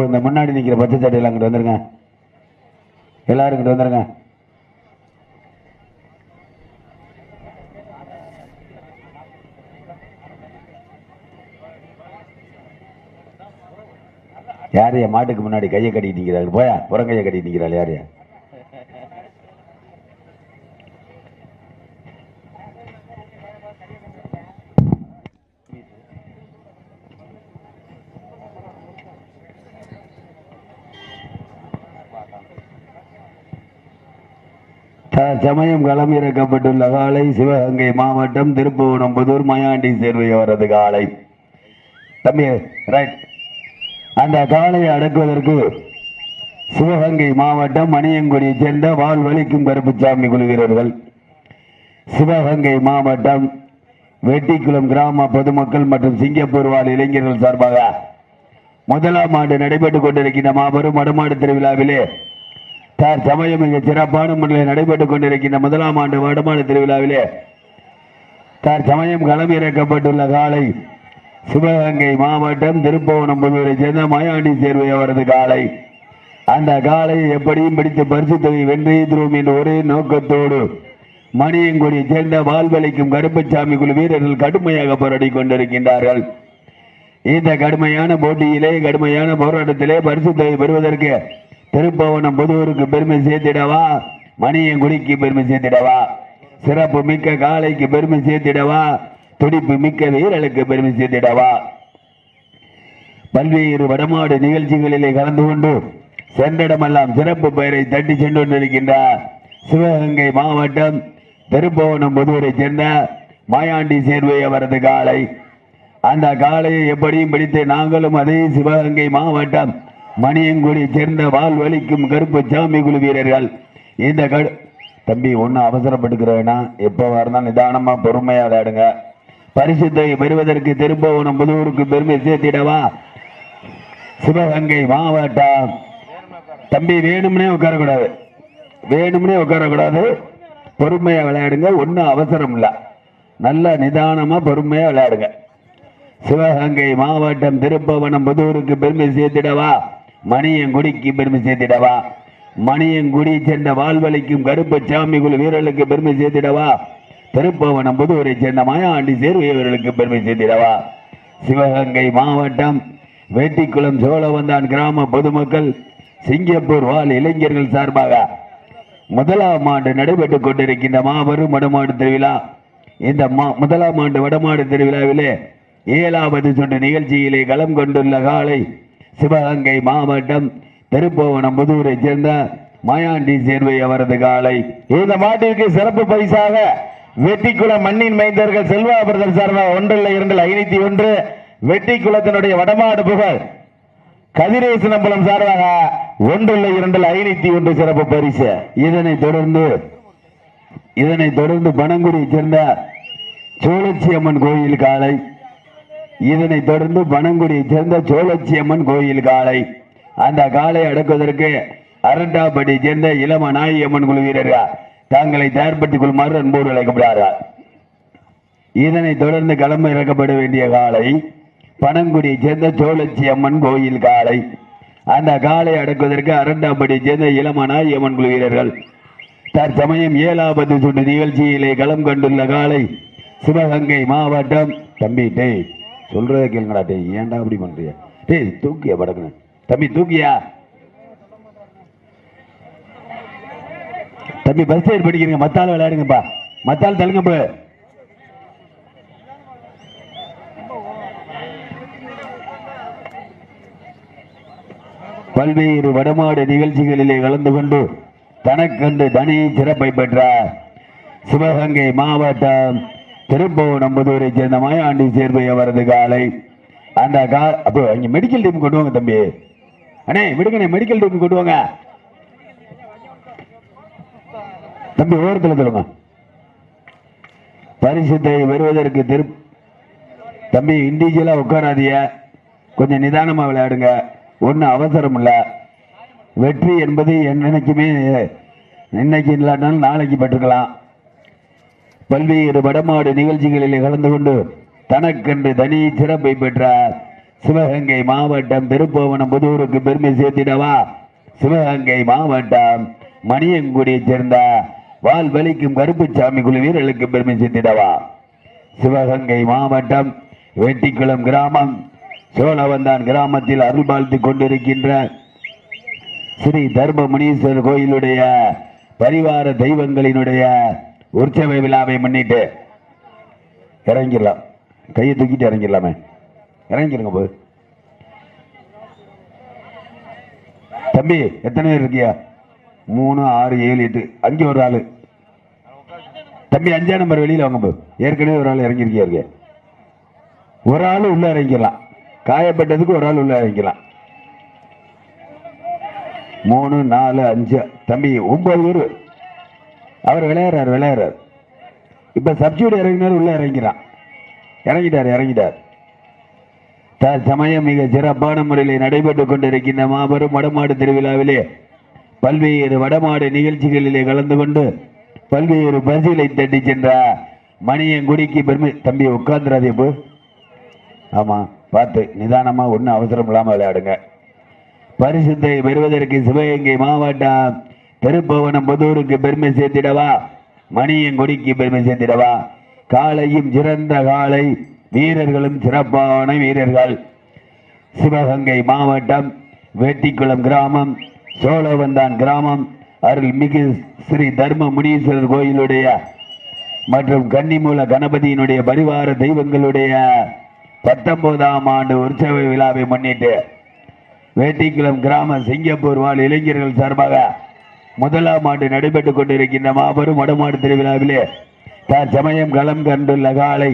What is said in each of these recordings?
இப்போ இந்த முன்னாடி நிக்கிற பச்சை சட்டையில் அங்கிட்டு வந்துருங்க. எல்லாரும் இங்கிட்டு வந்துருங்க. யாரையா மாட்டுக்கு முன்னாடி கையை கட்டிட்டு நிக்கிறாரு. போயா? புறங்கையை கட்டிட்டு நிற்கிறாள் யாரையா சமயம் களம் இறக்கப்பட்டுள்ள காலை சிவகங்கை மாவட்டம் திருப்புவனம் புதூர் மயாண்டி சேர்வை அவரது காலை. தம்பி ரைட் அந்த காலையை அடக்குவதற்கு சிவகங்கை மாவட்டம் மணியங்குடியைச் சேர்ந்த வால் வலிக்கும் கருப்புச்சாமி குழு வீரர்கள் சிவகங்கை மாவட்டம் வெட்டிக்குளம் கிராம பொதுமக்கள் மற்றும் சிங்கப்பூர் வாழ் இளைஞர்கள் சார்பாக முதலாம் ஆண்டு நடைபெற்றுக் கொண்டிருக்கின்ற மாபெரும் வடமாடு திருவிழாவிலே தற்சமயம் சமயம் மிக சிறப்பான முறையில் நடைபெற்றுக் கொண்டிருக்கின்ற முதலாம் ஆண்டு வருமான திருவிழாவிலே தற்சமயம் சமயம் களம் இறக்கப்பட்டுள்ள காலை சிவகங்கை மாவட்டம் திருப்பவனம் புதுவரை சேர்ந்த மாயாண்டி சேர்வை அவரது காலை. அந்த காலை எப்படியும் பிடித்து பரிசு தொகை வென்றே என்ற ஒரே நோக்கத்தோடு மணியங்குடியை சேர்ந்த வாழ்வளிக்கும் கருப்பசாமி குழு வீரர்கள் கடுமையாக போராடி கொண்டிருக்கின்றார்கள். இந்த கடுமையான போட்டியிலே கடுமையான போராட்டத்திலே பரிசு தொகை பெறுவதற்கு திருப்பவனம் புதுவருக்கு பெருமை சேர்த்திடவா? மணியங்குடிக்கு பெருமை சேர்த்திடவா? சிறப்பு மிக்க காளைக்கு பெருமை சேர்த்திடவா? துடிப்பு மிக்க வீரலுக்கு பெருமை சேர்த்திடவா? பல்வேறு வடமாடு நிகழ்ச்சிகளிலே கலந்து கொண்டு சென்றிடமெல்லாம் சிறப்பு பெயரை தட்டி சென்று கொண்டிருக்கின்றார். சிவகங்கை மாவட்டம் திருப்பவனம் புதுவரை சேர்ந்த மாயாண்டி சேர்வை அவரது காலை அந்த காளையை எப்படியும் பிடித்து நாங்களும் அதே சிவகங்கை மாவட்டம் மணியங்குடி சேர்ந்த வால் வலிக்கும் கருப்பு சாமி குழு வீரர்கள். இந்த கடு தம்பி ஒன்றும் அவசரப்பட்டுக்கிறேன்னா எப்போ வரணும் நிதானமாக பொறுமையாக விளையாடுங்க. பரிசுத்தை பெறுவதற்கு திருப்பவனம் புதூருக்கு பெருமை சேர்த்திடவா? சிவகங்கை மாவட்டம். தம்பி வேணும்னே உட்காரக்கூடாது. வேணும்னே உட்காரக்கூடாது. பொறுமையாக விளையாடுங்க ஒன்றும் அவசரம் இல்லை. நல்ல நிதானமாக பொறுமையாக விளையாடுங்க. சிவகங்கை மாவட்டம் திருப்பவனம் புதூருக்கு பெருமை சேர்த்திடவா? மணியங்குடிக்கு பெருமை சேர்த்திடவா? மணியங்குடி சேர்ந்த வாழ்வழிக்கும் கருப்பு சாமி குழு வீரர்களுக்கு பெருமை சேர்த்திடவா? திருப்பவனம் புதுவரை சேர்ந்த மாயாண்டி சேர்வையவர்களுக்கு பெருமை சேர்த்திடவா? சிவகங்கை மாவட்டம் வேட்டிக்குளம் சோழவந்தான் கிராம பொதுமக்கள் சிங்கப்பூர் வாழ் இளைஞர்கள் சார்பாக முதலாம் ஆண்டு நடைபெற்றுக் கொண்டிருக்கின்ற மாபெரும் வடமாடு திருவிழா. இந்த மா- முதலாம் ஆண்டு வடமாடு திருவிழாவிலே ஏழாவது சொன்ன நிகழ்ச்சியிலே களம் கொண்டுள்ள காலை சிவகங்கை மாவட்டம் திருப்போவனம் புதூரை சேர்ந்த மாயாண்டி சேர்வை அவரது காலை. இந்த மாட்டிற்கு சிறப்பு பரிசாக வெட்டிக்குளம் மண்ணின் மைந்தர்கள் செல்வா பிரதர் சார்பாக ஒன்றில் இரண்டில் ஐநூத்தி ஒன்று வெட்டிக்குளத்தினுடைய வடமாடு புகழ் கதிரேசனம்பலம் சார்பாக ஒன்றில் இரண்டில் ஐநூத்தி ஒன்று சிறப்பு பரிசு. இதனைத் தொடர்ந்து இதனைத் தொடர்ந்து பனங்குடியை சேர்ந்த சோழச்சி அம்மன் கோயில் காலை இதனைத் தொடர்ந்து பனங்குடியை சேர்ந்த சோழச்சியம்மன் கோயில் காலை அந்த காலை அடக்குவதற்கு அரண்டாப்பட்டி சேர்ந்த இளம நாயம்மன் குழு வீரர்கள் தாங்களை தயார்படுத்திக் கொள்ளுமாறு அன்போடு அழைக்கப்படுகிறார் இதனைத் தொடர்ந்து களம் இறக்கப்பட வேண்டிய காலை பனங்குடியை சேர்ந்த சோழச்சி அம்மன் கோயில் காலை அந்த காலை அடக்குவதற்கு அரண்டாப்பட்டியை சேர்ந்த இளம அம்மன் குழு வீரர்கள். தற்சமயம் ஏழாவது சுற்று நிகழ்ச்சியிலே களம் கண்டுள்ள காலை சிவகங்கை மாவட்டம் தம்பிட்டேன் டேய் சொல்றத கேளுங்கடா டேய் ஏன்டா அப்படி பண்றிய டேய் தூக்கியா படக்குன்னு தம்பி தூக்கியா? தம்பி பஸ் சைடு படிக்கிறீங்க மத்தால விளையாடுங்கப்பா. மத்தால் தள்ளுங்க போ பல்வேறு வடமாடு நிகழ்ச்சிகளிலே கலந்து கொண்டு தனக்கென்று தனி சிறப்பை பெற்றார். சிவகங்கை மாவட்டம் திருப்பவனம்புதூரை சேர்ந்த மாயாண்டி சேர்வை அவரது காலை. அந்த கா அப்போ இங்க மெடிக்கல் டீம் கொண்டு வாங்க தம்பி. அண்ணே விடுங்கண்ணே மெடிக்கல் டீம் கொண்டு வாங்க. தம்பி ஓரத்தில் சொல்லுங்க. பரிசுத்தை வருவதற்கு திரு தம்பி இண்டிவிஜுவலா உட்காராதீங்க. கொஞ்சம் நிதானமாக விளையாடுங்க. ஒன்றும் அவசரம் இல்லை. வெற்றி என்பது என்னைக்குமே இன்னைக்கு இல்லாட்டாலும் நாளைக்கு பெற்றுக்கலாம். பல்வேறு வடமாடு நிகழ்ச்சிகளில் கலந்து கொண்டு தனக்கென்று தனி சிறப்பை பெற்ற சிவகங்கை மாவட்டம் திருப்போவனம் புதூருக்கு பெருமை சேர்த்திடவா? சிவகங்கை மாவட்டம் மணியங்குடியைச் சேர்ந்த வால் வலிக்கும் கருப்புச்சாமி குழு வீரர்களுக்கு பெருமை சேர்த்திடவா? சிவகங்கை மாவட்டம் வெட்டிக்குளம் கிராமம். சோழவந்தான் கிராமத்தில் அருள் வாழ்த்து கொண்டிருக்கின்ற ஸ்ரீ தர்ம முனீஸ்வரர் கோயிலுடைய பரிவார தெய்வங்களினுடைய உற்சவ விழாவை முன்னிட்டு இறங்கிடலாம். கையை தூக்கிட்டு இறங்கிடலாமே. இறங்கிருங்க போ தம்பி எத்தனை பேர் இருக்கியா? மூணு ஆறு ஏழு எட்டு. அங்கே ஒரு ஆள். தம்பி அஞ்சாம் நம்பர் வெளியில வாங்க போ ஏற்கனவே ஒரு ஆள் இறங்கியிருக்கியா இருக்க? ஒரு ஆள் உள்ள இறங்கிடலாம். காயப்பட்டதுக்கு ஒரு ஆள் உள்ள இறங்கிக்கலாம் மூணு நாலு அஞ்சு. தம்பி ஒன்பது பேர். அவர் விளையாடுறார் விளையாடுறார். இப்போ சப்ஜூட் இறங்கினார் உள்ளே இறங்கிறான். இறங்கிட்டார் இறங்கிட்டார். தற்சமயம் மிக சிறப்பான முறையில் நடைபெற்றுக் கொண்டிருக்கின்ற மாபெரும் வடமாடு திருவிழாவிலே பல்வேறு வடமாடு நிகழ்ச்சிகளிலே கலந்து கொண்டு பல்வேறு பரிசுகளை தட்டி சென்ற மணியங்குடிக்கு பெருமை. தம்பி உட்கார்ந்துராதே போ. ஆமாம் பார்த்து நிதானமாக ஒன்றும் அவசரம் இல்லாமல் விளையாடுங்க. பரிசுத்தை பெறுவதற்கு சிவகங்கை மாவட்டம் திருப்பவனம் புதூருக்கு பெருமை சேர்த்திடவா? மணியங்குடிக்கு பெருமை சேர்த்திடவா? காலையும் சிறந்த காலை வீரர்களும் சிறப்பான வீரர்கள். சிவகங்கை மாவட்டம் வேட்டிக்குளம் கிராமம் சோழவந்தான் கிராமம் அருள்மிகு ஸ்ரீ தர்ம முனீஸ்வரர் கோயிலுடைய மற்றும் கன்னிமூல கணபதியினுடைய பரிவார தெய்வங்களுடைய பத்தொன்பதாம் ஆண்டு உற்சவ விழாவை முன்னிட்டு வேட்டிக்குளம் கிராம சிங்கப்பூர் வாழ் இளைஞர்கள் சார்பாக முதலாம் ஆண்டு நடைபெற்றுக் கொண்டிருக்கின்ற மாபெரும் வடமாடு திருவிழாவிலே தற்சமயம் களம் கண்டுள்ள காலை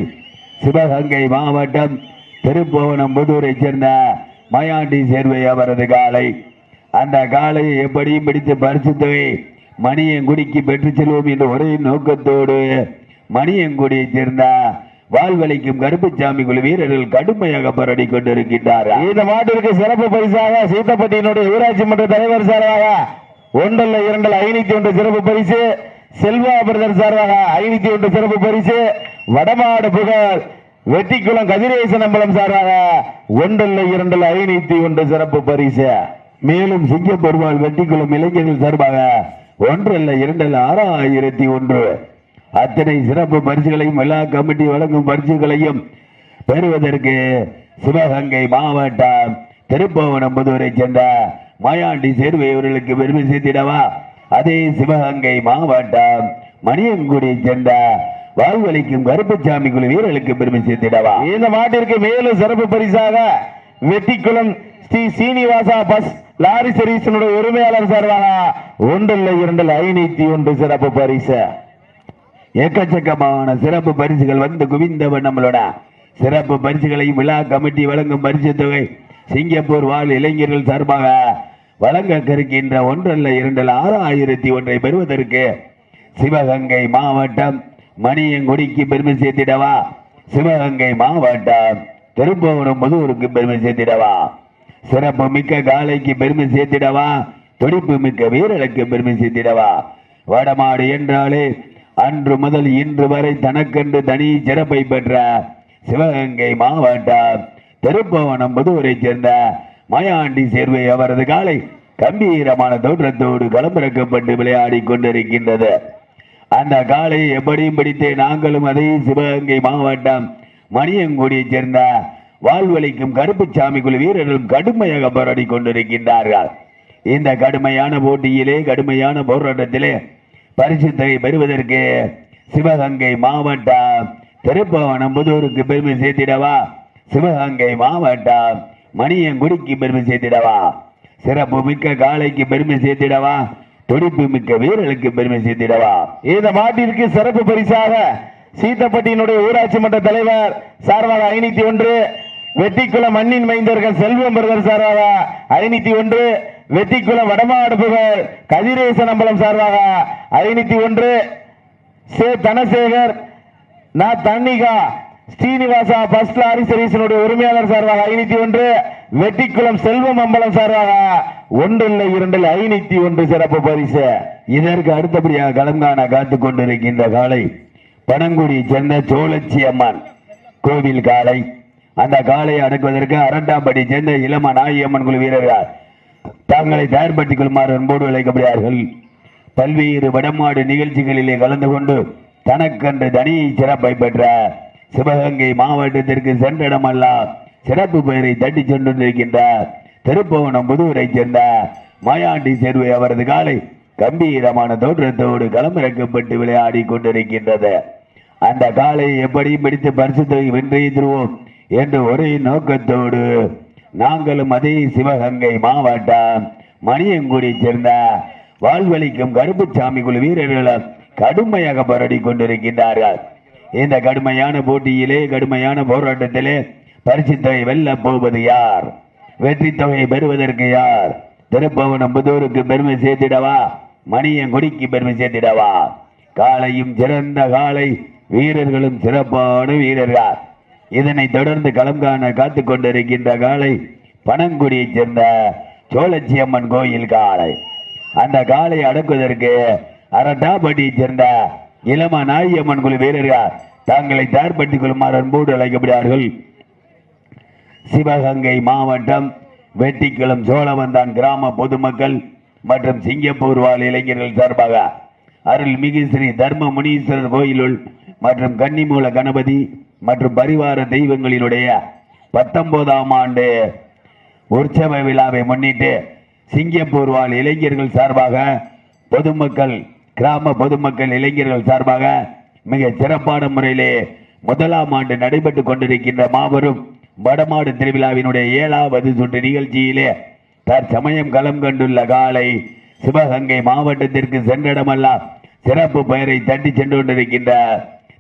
சிவகங்கை மாவட்டம் திருப்போவனம் புதூரைச் சேர்ந்த மயாண்டி சேர்வை அவரது காலை. அந்த காலையை எப்படியும் பிடித்து பரிசுத்தவை மணியங்குடிக்கு பெற்றுச் செல்வோம் என்ற ஒரே நோக்கத்தோடு மணியங்குடியைச் சேர்ந்த வாழ்வழிக்கும் கருப்புச்சாமி குழு வீரர்கள் கடுமையாக பரடி கொண்டிருக்கின்றார் இந்த மாட்டிற்கு சிறப்பு பரிசாக சீத்தப்பட்டியினுடைய ஊராட்சி மன்ற தலைவர் சாராக ஒன்றல்ல இரண்டல் ஐநூத்தி ஒன்று சிறப்பு பரிசு. செல்வா பிரதர் சார்பாக ஐநூத்தி ஒன்று சிறப்பு பரிசு. வடமாடு புகழ் வெட்டிக்குளம் கதிரேசன் அம்பலம் சார்பாக ஒன்றல்ல இரண்டல் ஐநூத்தி ஒன்று சிறப்பு பரிசு. மேலும் சிங்கப்பெருமாள் வெட்டிக்குளம் இளைஞர்கள் சார்பாக ஒன்றல்ல இரண்டல் ஆறாயிரத்தி ஒன்று. அத்தனை சிறப்பு பரிசுகளையும் எல்லா கமிட்டி வழங்கும் பரிசுகளையும் பெறுவதற்கு சிவகங்கை மாவட்டம் திருப்பவனம் புதுவரை சேர்ந்த மாயாண்டி சேர்வை அவர்களுக்கு பெருமை சேர்த்திடவா? அதே சிவகங்கை மாவட்டம் மணியங்குடியைச் சேர்ந்த வாழ்வழிக்கும் கருப்புச்சாமி குழு வீரர்களுக்கு பெருமை சேர்த்திடவா? இந்த மாட்டிற்கு மேலும் சிறப்பு பரிசாக வெட்டிக்குளம் ஸ்ரீ சீனிவாசா பஸ் லாரி சர்வீஸினுடைய உரிமையாளர் சார்பாக ஒன்றில் இரண்டில் ஐநூத்தி ஒன்று சிறப்பு பரிசு. எக்கச்சக்கமான சிறப்பு பரிசுகள் வந்து குவிந்தவன் நம்மளோட. சிறப்பு பரிசுகளையும் விழா கமிட்டி வழங்கும் பரிசு தொகை சிங்கப்பூர் வாழ் இளைஞர்கள் சார்பாக வழங்க கருக்கின்ற ஒன்றல்ல ஆறு ஆயிரத்தி ஒன்றை பெறுவதற்கு சிவகங்கை மாவட்டம் மணியங்குடிக்கு பெருமை சேர்த்திடவா? சிவகங்கை மாவட்டம் திருப்பவனம் முதுவூருக்கு பெருமை சேர்த்திடவா? சிறப்பு மிக்க காலைக்கு பெருமை சேர்த்திடவா? துடிப்பு மிக்க வீரலுக்கு பெருமை சேர்த்திடவா? வடமாடு என்றாலே அன்று முதல் இன்று வரை தனக்கென்று தனி சிறப்பை பெற்ற சிவகங்கை மாவட்டம் திருப்பவனம் முதுவரை சேர்ந்த மாயாண்டி சேர்வை அவரது காலை கம்பீரமான தோற்றத்தோடு களமிறக்கப்பட்டு விளையாடி கொண்டிருக்கின்றது. அந்த காலை எப்படியும் பிடித்தே நாங்களும் அதை சிவகங்கை மாவட்டம் மணியங்குடியைச் சேர்ந்த வாழ்வழிக்கும் கருப்புச்சாமி குழு வீரர்களும் கடுமையாக போராடி கொண்டிருக்கின்றார்கள். இந்த கடுமையான போட்டியிலே கடுமையான போராட்டத்திலே பரிசுத்தை பெறுவதற்கு சிவகங்கை மாவட்டம் திருப்பவனம் புதூருக்கு பெருமை சேர்த்திடவா? சிவகங்கை மாவட்டம் மணியங்குடிக்கு பெருமை சேர்த்திடவா? சிறப்பு மிக்க காளைக்கு பெருமை சேர்த்திடவா? துடிப்பு மிக்க வீரர்களுக்கு பெருமை சேர்த்திடவா? இந்த மாட்டிற்கு சிறப்பு பரிசாக சீத்தப்பட்டியினுடைய ஊராட்சி மன்ற தலைவர் சார்பாக ஐநூத்தி ஒன்று வெட்டிக்குளம் மண்ணின் மைந்தர்கள் செல்வம் பிரதர் சார்பாக ஐநூத்தி ஒன்று வெட்டிக்குளம் வடமாடு புகழ் கதிரேசன் அம்பலம் சார்பாக ஐநூத்தி ஒன்று சே தனசேகர் நா தன்னிகா ஸ்ரீனிவாசா பஸ் லாரி சர்வீஸினுடைய உரிமையாளர் சார்பாக ஐநூத்தி ஒன்று வெட்டிக்குளம் செல்வம் அம்பலம் சார்பாக ஒன்றில் இரண்டில் ஐநூத்தி ஒன்று சிறப்பு பரிசு. இதற்கு அடுத்தபடியாக கலங்கான காத்துக் கொண்டிருக்கின்ற காலை பனங்குடி சென்னை சோழச்சி அம்மன் கோவில் காலை. அந்த காளையை அடக்குவதற்கு அரண்டாம்படி சென்னை இளம நாயம்மன் குழு வீரர்கள் தங்களை தயார்படுத்திக் கொள்ளுமாறு அன்போடு அழைக்கப்படுகிறார்கள். பல்வேறு வடமாடு நிகழ்ச்சிகளிலே கலந்து கொண்டு தனக்கென்று தனி சிறப்பை பெற்ற சிவகங்கை மாவட்டத்திற்கு சென்ற இடமெல்லாம் சிறப்பு பெயரை தட்டி சென்றிருக்கின்றார். திருப்பவனம் புதுவரை சேர்ந்த மாயாண்டி சேர்வை அவரது காலை கம்பீரமான தோற்றத்தோடு களமிறக்கப்பட்டு விளையாடி கொண்டிருக்கின்றது. அந்த காலை எப்படியும் பிடித்து பரிசுத்தை வென்றெய்திருவோம் என்ற ஒரே நோக்கத்தோடு நாங்களும் அதே சிவகங்கை மாவட்டம் மணியங்குடி சேர்ந்த வாழ்வழிக்கும் கருப்புச்சாமி குழு வீரர்களும் கடுமையாக பரடி கொண்டிருக்கின்றார்கள். இந்த கடுமையான போட்டியிலே கடுமையான போராட்டத்திலே பரிசுத்தொகை வெல்ல போவது யார்? வெற்றி தொகையை பெறுவதற்கு யார்? திருப்பவனம் புதூருக்கு பெருமை சேர்த்திடவா? மணியங்குடிக்கு பெருமை சேர்த்திடவா? காலையும் சிறந்த காலை வீரர்களும் சிறப்பான வீரர்கள். இதனை தொடர்ந்து களம் காண காத்து கொண்டிருக்கின்ற காலை பனங்குடியைச் சேர்ந்த சோழச்சியம்மன் கோயில் காலை அந்த காலை அடக்குவதற்கு அரட்டாப்பட்டியைச் சேர்ந்த இளமா நாயம்மன் குழு வீரர்கள் தாங்களை தயார்படுத்திக் கொள்ளுமாறு அன்போடு அழைக்கப்படுகிறார்கள் சிவகங்கை மாவட்டம் வெட்டிக்குளம் சோழவந்தான் கிராம பொதுமக்கள் மற்றும் சிங்கப்பூர் வாழ் இளைஞர்கள் சார்பாக அருள்மிகு ஸ்ரீ தர்ம முனீஸ்வரர் கோயிலுள் மற்றும் கன்னிமூல கணபதி மற்றும் பரிவார தெய்வங்களினுடைய பத்தொன்பதாம் ஆண்டு உற்சவ விழாவை முன்னிட்டு சிங்கப்பூர் வாழ் இளைஞர்கள் சார்பாக பொதுமக்கள் கிராம பொதுமக்கள் இளைஞர்கள் சார்பாக மிக சிறப்பான முறையிலே முதலாம் ஆண்டு நடைபெற்றுக் கொண்டிருக்கின்ற மாபெரும் வடமாடு திருவிழாவினுடைய ஏழாவது சுற்று நிகழ்ச்சியிலே தற்சமயம் களம் கண்டுள்ள காலை சிவகங்கை மாவட்டத்திற்கு சென்றிடமெல்லாம் சிறப்பு பெயரை தட்டி சென்று கொண்டிருக்கின்ற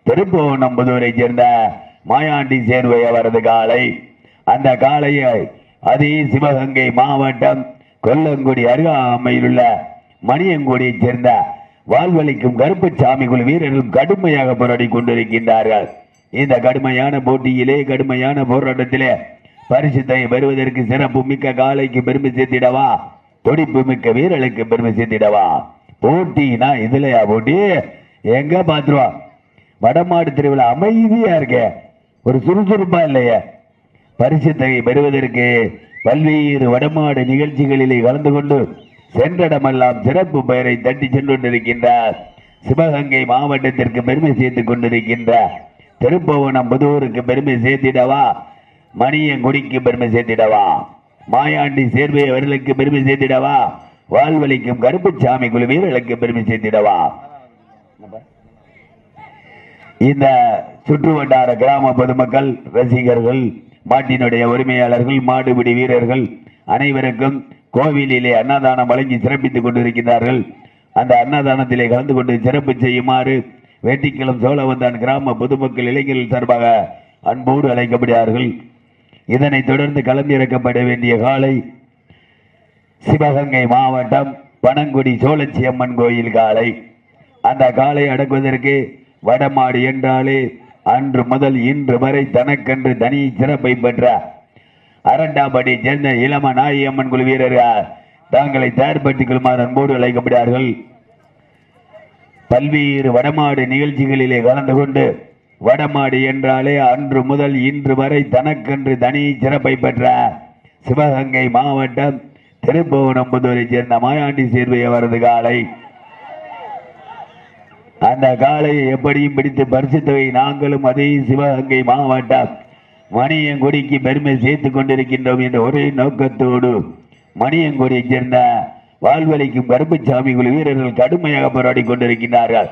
திருப்புவனம்புதூரை சேர்ந்த மாயாண்டி சேர்வை அவரது காலை. அந்த காளையை அதே சிவகங்கை மாவட்டம் கொல்லங்குடி அருகாமையில் உள்ள மணியங்குடியைச் சேர்ந்த வாழ்வழிக்கும் கருப்பசாமி குழு வீரர்களும் கடுமையாக போராடி கொண்டிருக்கின்றார்கள். இந்த கடுமையான போட்டியிலே கடுமையான போராட்டத்திலே பரிசுத்தை பெறுவதற்கு சிறப்பு மிக்க காலைக்கு பெருமை சேர்த்திடவா? துடிப்பு மிக்க வீரர்களுக்கு பெருமை சேர்த்திடவா? போட்டினா இதுலயா போட்டி? எங்க பாத்துருவா வடமாடு திருவிழா அமைதியா இருக்க. ஒரு சுறுசுறுப்பா இல்லையே. பரிசுத்தை பெறுவதற்கு பல்வேறு வடமாடு நிகழ்ச்சிகளிலே கலந்து கொண்டு சென்றடமெல்லாம் சிறப்பு பெயரை தட்டி சென்று கொண்டிருக்கின்றார் சிவகங்கை மாவட்டத்திற்கு பெருமை சேர்த்துக் கொண்டிருக்கின்ற திருப்பவனம் புதூருக்கு பெருமை சேர்த்திடவா? மணியங்குடிக்கு பெருமை சேர்த்திடவா? மாயாண்டி சேர்வை அவர்களுக்கு பெருமை சேர்த்திடவா? வாழ்வழிக்கும் கருப்புச்சாமி குழு வீரர்களுக்கு பெருமை சேர்த்திடவா? இந்த சுற்று வட்டார கிராம பொதுமக்கள் ரசிகர்கள் மாட்டினுடைய உரிமையாளர்கள் மாடுபிடி வீரர்கள் அனைவருக்கும் கோவிலிலே அன்னதானம் வழங்கி சிறப்பித்துக் கொண்டிருக்கிறார்கள் அந்த அன்னதானத்திலே கலந்து கொண்டு சிறப்பு செய்யுமாறு வேட்டிக்குளம் சோழவந்தான் கிராம பொதுமக்கள் இளைஞர்கள் சார்பாக அன்போடு அழைக்கப்படுகிறார்கள். இதனைத் தொடர்ந்து கலந்திறக்கப்பட வேண்டிய காலை சிவகங்கை மாவட்டம் பனங்குடி சோழச்சி அம்மன் கோயில் காலை. அந்த காலை அடக்குவதற்கு வடமாடு என்றாலே அன்று முதல் இன்று வரை தனக்கென்று தனி சிறப்பை பெற்ற அரண்டாம்படி சேர்ந்த இளம நாயம்மன் குழு வீரர்கள் தாங்களை தயார்படுத்திக் கொள்ளுமாறு அன்போடு அழைக்கப்படுகிறார்கள். பல்வேறு வடமாடு நிகழ்ச்சிகளிலே கலந்து கொண்டு வடமாடு என்றாலே அன்று முதல் இன்று வரை தனக்கென்று தனி சிறப்பை பெற்ற சிவகங்கை மாவட்டம் திருப்புவனம்புதூரை சேர்ந்த மாயாண்டி சேர்வை அவரது காலை. அந்த காளையை எப்படியும் பிடித்து பரிசுத்தவை நாங்களும் அதே சிவகங்கை மாவட்டம் மணியங்குடிக்கு பெருமை சேர்த்து கொண்டிருக்கின்றோம் என்ற ஒரே நோக்கத்தோடு மணியங்குடியைச் சேர்ந்த வாழ்வழிக்கும் கருப்புச்சாமி குழு வீரர்கள் கடுமையாக போராடி கொண்டிருக்கின்றார்கள்.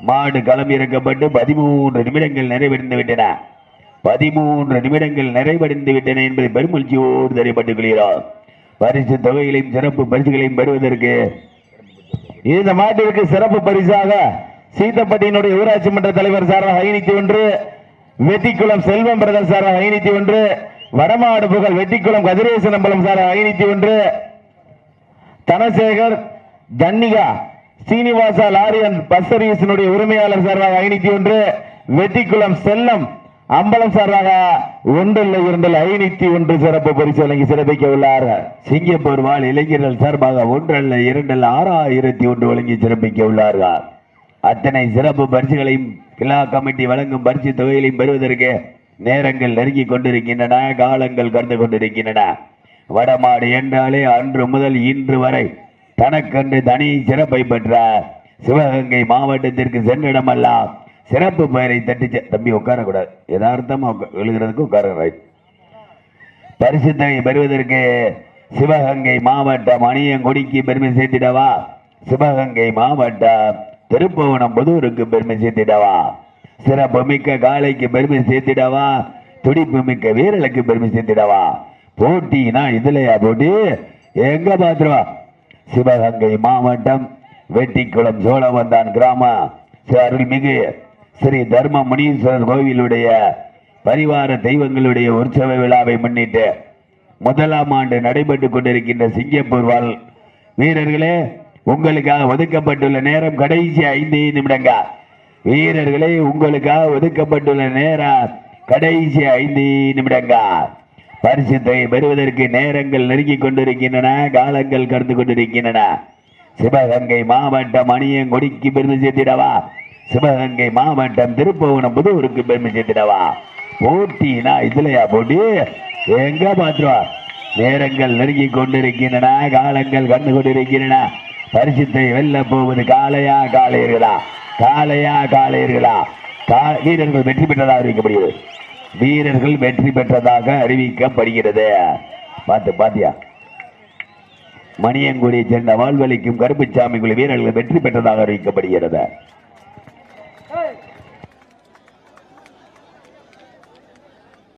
மாடு களம் இறக்கப்பட்டு பதிமூன்று நிமிடங்கள் நிறைவடைந்து விட்டன. பதிமூன்று நிமிடங்கள் நிறைவடைந்து விட்டன என்பதை பெருமகிழ்ச்சியோடு தெரியப்பட்டுக் கொள்கிறோம். பரிசு தொகைகளையும் சிறப்பு பரிசுகளையும் பெறுவதற்கு இந்த மாட்டிற்கு சிறப்பு பரிசாக சீத்தப்பட்டியினுடைய ஊராட்சி மன்ற தலைவர் சார்பாக ஐநூத்தி ஒன்று வெட்டிக்குளம் செல்வம் பிரதன் சார்பாக ஐநூத்தி ஒன்று. வடமாடு புகழ் வெட்டிக்குளம் கதிரேசனம்பலம் சார் ஐநூத்தி ஒன்று. தனசேகர் தன்னிகா சீனிவாசா லாரியன் பஸ் சர்வீஸினுடைய உரிமையாளர் சார்பாக ஐநூத்தி ஒன்று. வெட்டிக்குளம் செல்லம் அம்பலம் சார்பாக ஒன்றில் இரண்டில் ஐநூத்தி ஒன்று சிறப்பு பரிசு வழங்கி சிறப்பிக்க உள்ளார். சிங்கப்பூர் வாழ் இளைஞர்கள் சார்பாக ஒன்றல்ல இரண்டில் ஆறாயிரத்தி ஒன்று வழங்கி சிறப்பிக்க உள்ளார்கள். அத்தனை சிறப்பு பரிசுகளையும் கிலா கமிட்டி வழங்கும் பரிசு தொகைகளையும் பெறுவதற்கு நேரங்கள் நெருங்கி கொண்டிருக்கின்றன காலங்கள் கடந்து கொண்டிருக்கின்றன. வடமாடு என்றாலே அன்று முதல் இன்று வரை தனக்கன்று தனி சிறப்பை பெற்ற சிவகங்கை மாவட்டத்திற்கு சென்றிடமெல்லாம் சிறப்பு பெயரை தட்டி தம்பி உட்காரக்கூடாது. யதார்த்தமாக உட்கா- எழுகிறதுக்கு உட்கார பரிசு தொகை பெறுவதற்கு சிவகங்கை மாவட்டம் அணியங்குடிக்கு பெருமை சேர்த்திடவா? சிவகங்கை மாவட்டம் திருப்பவனம் புதூருக்கு பெருமை சேர்த்திடவா? சிறப்பு மிக்க காளைக்கு பெருமை சேர்த்திடவா? துடிப்பு மிக்க வீரலுக்கு பெருமை சேர்த்திடவா? போட்டினா இதுலயா போட்டி? எங்க பாத்துருவா சிவகங்கை மாவட்டம் வெட்டிக்குளம் சோழவந்தான் கிராம. அருள்மிகு ஸ்ரீ தர்ம முனீஸ்வரர் கோவிலுடைய பரிவார தெய்வங்களுடைய உற்சவ விழாவை முன்னிட்டு முதலாம் ஆண்டு நடைபெற்றுக் கொண்டிருக்கின்ற சிங்கப்பூர் வாழ் வீரர்களே உங்களுக்காக ஒதுக்கப்பட்டுள்ள நேரம் கடைசி ஐந்து நிமிடங்கள். வீரர்களே உங்களுக்காக ஒதுக்கப்பட்டுள்ள நேரம் கடைசி ஐந்து நிமிடங்கள். பரிசுத்தை பெறுவதற்கு நேரங்கள் நெருங்கிக் கொண்டிருக்கின்றன காலங்கள் கடந்து கொண்டிருக்கின்றன. சிவகங்கை மாவட்டம் அணியங்கொடிக்கு பெருமை சேர்த்திடவா? சிவகங்கை மாவட்டம் திருப்பவனம் புதூருக்கு பெருமை சேர்த்திடவா? போட்டினா இதுலயா போட்டி? எங்க பாத்துருவா நேரங்கள் நெருங்கி கொண்டிருக்கின்றன காலங்கள் கண்டு கொண்டிருக்கின்றன. பரிசுத்தை வெல்ல போவது காலையா காலையர்களா காலையா காலையர்களா கா- வீரர்கள் வெற்றி பெற்றதாக அறிவிக்கப்படுகிறது. வீரர்கள் வெற்றி பெற்றதாக அறிவிக்கப்படுகிறது. பார்த்து பாத்தியா மணியங்குடியை சேர்ந்த வாழ்வழிக்கும் கருப்புச்சாமி வீரர்கள் வெற்றி பெற்றதாக அறிவிக்கப்படுகிறது.